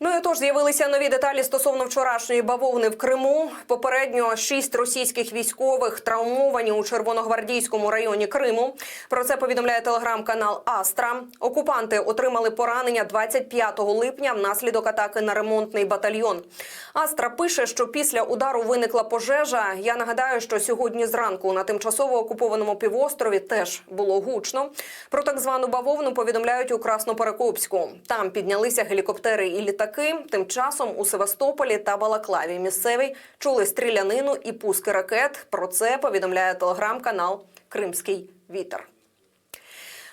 Ну і тож з'явилися нові деталі стосовно вчорашньої бавовни в Криму. Попередньо шість російських військових травмовані у Червоногвардійському районі Криму. Про це повідомляє телеграм-канал Астра. Окупанти отримали поранення 25 липня внаслідок атаки на ремонтний батальйон. Астра пише, що після удару виникла пожежа. Я нагадаю, що сьогодні зранку на тимчасово окупованому півострові теж було гучно. Про так звану бавовну повідомляють у Красноперекопську. Там піднялися гелікоптери і літаки. Тим часом у Севастополі та Балаклаві місцеві чули стрілянину і пуски ракет. Про це повідомляє телеграм-канал Кримський Вітер.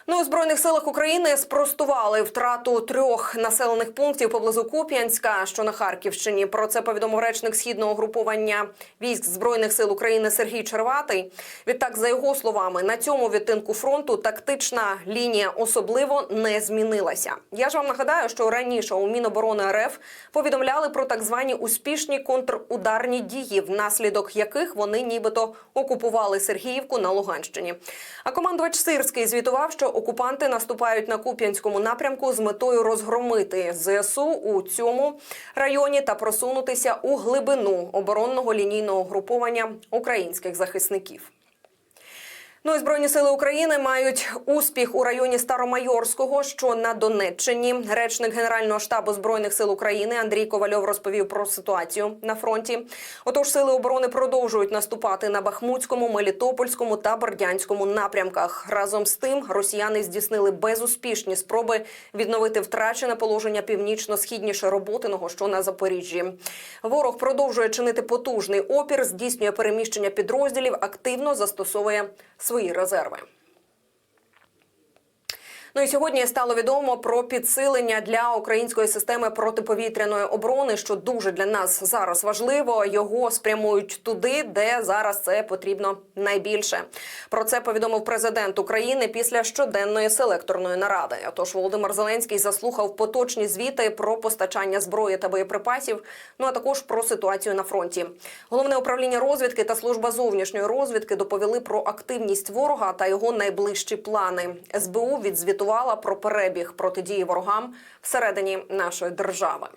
Ну, у збройних силах України спростували втрату трьох населених пунктів поблизу Куп'янська, що на Харківщині. Про це повідомив речник східного групування військ збройних сил України Сергій Черватий. Відтак, за його словами, на цьому відтинку фронту тактична лінія особливо не змінилася. Я ж вам нагадаю, що раніше у Міноборони РФ повідомляли про так звані успішні контрударні дії, внаслідок яких вони нібито окупували Сергіївку на Луганщині. А командувач Сирський звітував, що окупанти наступають на Куп'янському напрямку з метою розгромити ЗСУ у цьому районі та просунутися у глибину оборонного лінійного груповання українських захисників. Ну і збройні сили України мають успіх у районі Старомайорського, що на Донеччині. Речник Генерального штабу збройних сил України Андрій Ковальов розповів про ситуацію на фронті. Отож, сили оборони продовжують наступати на Бахмутському, Мелітопольському та Бердянському напрямках. Разом з тим, росіяни здійснили безуспішні спроби відновити втрачене положення північно-східніше роботиного, що на Запоріжжі. Ворог продовжує чинити потужний опір, здійснює переміщення підрозділів, активно застосовує свої резерви. Ну і сьогодні стало відомо про підсилення для української системи протиповітряної оборони, що дуже для нас зараз важливо. Його спрямують туди, де зараз це потрібно найбільше. Про це повідомив президент України після щоденної селекторної наради. Отож, Володимир Зеленський заслухав поточні звіти про постачання зброї та боєприпасів. Ну а також про ситуацію на фронті. Головне управління розвідки та служба зовнішньої розвідки доповіли про активність ворога та його найближчі плани. СБУ відзвітувала про перебіг протидії ворогам всередині нашої держави.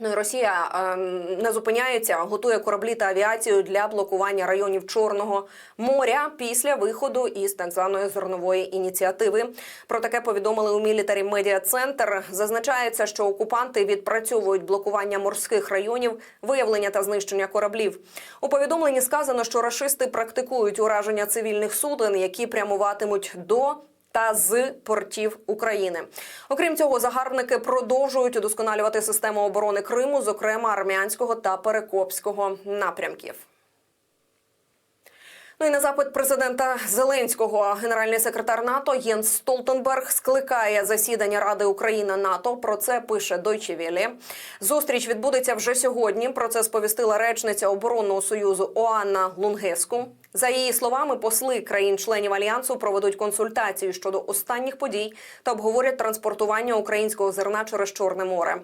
Ну і Росія е, не зупиняється, готує кораблі та авіацію для блокування районів Чорного моря після виходу із так званої зернової ініціативи. Про таке повідомили у Мілітарі Медіа Центр. Зазначається, що окупанти відпрацьовують блокування морських районів, виявлення та знищення кораблів. У повідомленні сказано, що рашисти практикують ураження цивільних суден, які прямуватимуть до та з портів України. Окрім цього, загарбники продовжують удосконалювати систему оборони Криму, зокрема армянського та перекопського напрямків. Ну і на запит президента Зеленського генеральний секретар НАТО Єнс Столтенберг скликає засідання Ради Україна НАТО. Про це пише Deutsche Welle. Зустріч відбудеться вже сьогодні. Про це сповістила речниця оборонного союзу Оанна Лунгеску. За її словами, посли країн-членів альянсу проведуть консультації щодо останніх подій та обговорять транспортування українського зерна через Чорне море.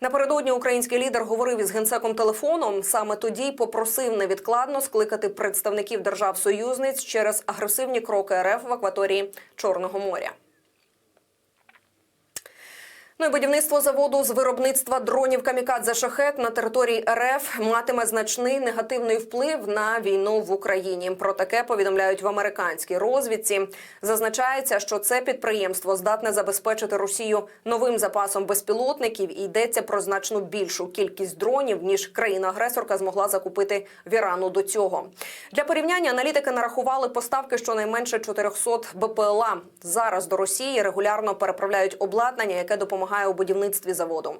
Напередодні український лідер говорив із генсеком телефоном. Саме тоді попросив невідкладно скликати представників держав-союзниць через агресивні кроки РФ в акваторії Чорного моря. Ну і будівництво заводу з виробництва дронів камікадзе шахет на території РФ матиме значний негативний вплив на війну в Україні. Про таке повідомляють в американській розвідці. Зазначається, що це підприємство здатне забезпечити Росію новим запасом безпілотників і йдеться про значно більшу кількість дронів ніж країна-агресорка змогла закупити в Ірану до цього. Для порівняння аналітики нарахували поставки щонайменше 400 БПЛА. Зараз до Росії регулярно переправляють обладнання, яке допомагає у будівництві заводу.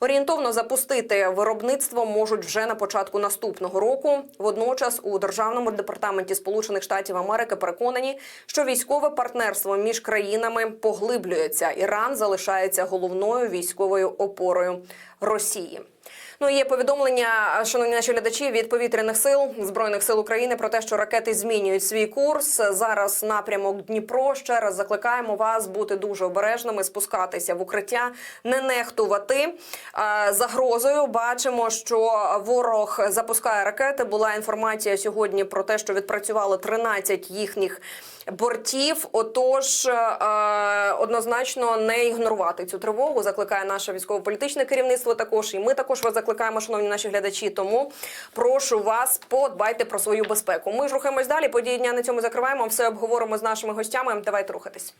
Орієнтовно запустити виробництво можуть вже на початку наступного року. Водночас у державному департаменті Сполучених Штатів Америки переконані, що військове партнерство між країнами поглиблюється. Іран залишається головною військовою опорою Росії. Ну, є повідомлення, шановні наші глядачі, від повітряних сил збройних сил України про те, що ракети змінюють свій курс. Зараз напрямок Дніпро. Ще раз закликаємо вас бути дуже обережними, спускатися в укриття, не нехтувати загрозою. Бачимо, що ворог запускає ракети. Була інформація сьогодні про те, що відпрацювали 13 їхніх бортів. Отож, е, однозначно не ігнорувати цю тривогу. Закликає наше військово-політичне керівництво. Також і ми також вас закликаємо, шановні наші глядачі. Тому прошу вас, подбайте про свою безпеку. Ми ж рухаємось далі. Події дня на цьому закриваємо. Все обговоримо з нашими гостями. Давайте рухатись.